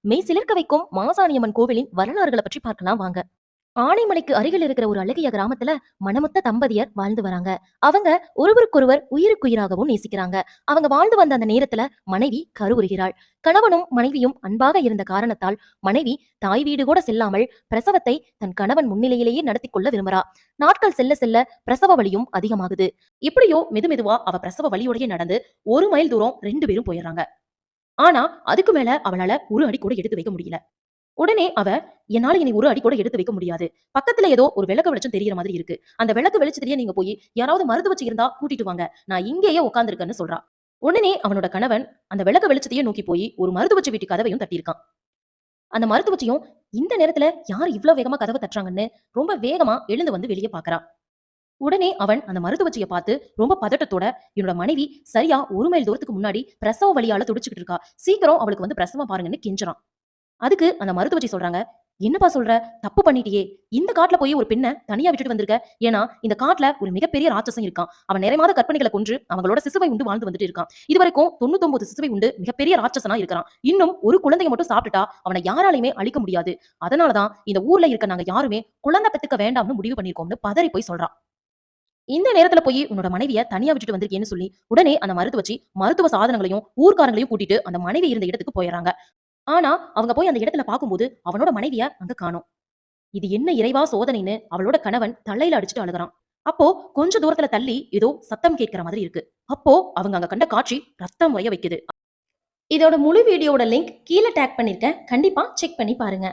மெய் சிலிர்க்க வைக்கும் மாசாணியம்மன் கோவிலின் வரலாறுகளை பற்றி பார்க்கலாம் வாங்க. ஆனைமலைக்கு அருகில் இருக்கிற ஒரு அழகிய கிராமத்துல மனமுத்த தம்பதியர் வாழ்ந்து வராங்க. அவங்க ஒருவருக்கொருவர் உயிருக்குயிராகவும் நேசிக்கிறாங்க. அவங்க வாழ்ந்து வந்த அந்த நேரத்துல மனைவி கருவுறுகிறாள். கணவனும் மனைவியும் அன்பாக இருந்த காரணத்தால் மனைவி தாய் வீடு கூட செல்லாமல் பிரசவத்தை தன் கணவன் முன்னிலையிலேயே நடத்தி கொள்ள விரும்புறா. நாட்கள் செல்ல செல்ல பிரசவ வலியும் அதிகமாகுது. இப்படியோ மெதுமெதுவா அவ பிரசவ வலியோடயே நடந்து ஒரு மைல் தூரம் ரெண்டு பேரும் போயிடுறாங்க. ஆனா அதுக்கு மேல அவளால ஒரு அடி கூட எடுத்து வைக்க முடியல. உடனே அவ என்னால இனி ஒரு அடி கூட எடுத்து வைக்க முடியாது. பக்கத்துல ஏதோ ஒரு விளக்கு வெளிச்சம் தெரியற மாதிரி இருக்கு. அந்த விளக்கு வெளிச்சத்திலேயே நீங்க போய் யாராவது மருந்து வச்சு இருந்தா கூட்டிட்டு வாங்க. நான் இங்கேயே உட்காந்துருக்கேன்னு சொல்றா. உடனே அவனோட கணவன் அந்த விளக்கு வெளிச்சத்தையே நோக்கி போய் ஒரு மருத்துவ வீட்டு கதவையும் தட்டியிருக்கான். அந்த மருத்துவச்சியும் இந்த நேரத்துல யார் இவ்ளோ வேகமா கதவை தட்டுறாங்கன்னு ரொம்ப வேகமா எழுந்து வந்து வெளியே பாக்குறான் உடனே அவன் அந்த மருத்துவச்சியை பார்த்து ரொம்ப பதட்டத்தோட என்னோட மனைவி சரியா ஒரு மைல் தூரத்துக்கு முன்னாடி பிரசவ வழியால துடிச்சுக்கிட்டு இருக்கா. சீக்கிரம் அவளுக்கு வந்து பிரசவம் பாருங்கன்னு கெஞ்சுறான். அதுக்கு அந்த மருத்துவச்சி சொல்றாங்க என்னப்பா சொல்ற? தப்பு பண்ணிட்டியே. இந்த காட்டுல போய் ஒரு பெண்ணை தனியா விட்டுட்டு வந்திருக்க? ஏன்னா இந்த காட்டுல ஒரு மிகப்பெரிய ராட்சசம் இருக்கான். அவன் நிறைமாத கற்பனைகளை கொன்று அவங்களோட சிசுவை உண்டு வாழ்ந்து வந்துட்டு இருக்கான். இதுவரைக்கும் தொண்ணூத்தொன்பது சிசுவை உண்டு மிகப்பெரிய ராட்சசனா இருக்கிறான். இன்னும் ஒரு குழந்தைய மட்டும் சாப்பிட்டுட்டா அவனை யாராலையுமே அழிக்க முடியாது. அதனாலதான் இந்த ஊர்ல இருக்க நாங்க யாருமே குழந்தை பெத்துக்க வேண்டாம்னு முடிவு பண்ணிருக்கோம்னு பதறி போய் சொல்றான் இந்த நேரத்துல போய் உன்னோட மனைவிய தனியா விட்டுட்டு வந்திருக்கேன்னு சொல்லி உடனே அந்த மருத்துவச்சி மருத்துவ சாதனங்களையும் ஊர்க்காரங்களையும் கூட்டிட்டு அந்த மனைவி இருந்த இடத்துக்கு போயிடறாங்க ஆனா அவங்க போய் அந்த இடத்துல பார்க்கும்போது அவனோட மனைவிய அங்க காணும். இது என்ன இறைவா சோதனைன்னு அவளோட கணவன் தலையில அடிச்சுட்டு அழுகுறான். அப்போ கொஞ்ச தூரத்துல தள்ளி ஏதோ சத்தம் கேட்கிற மாதிரி இருக்கு. அப்போ அவங்க அங்க கண்ட காட்சி ரத்தம் வய வைக்குது. இதோட முழு வீடியோட லிங்க் கீழே டேக் பண்ணிருக்கேன். கண்டிப்பா செக் பண்ணி பாருங்க.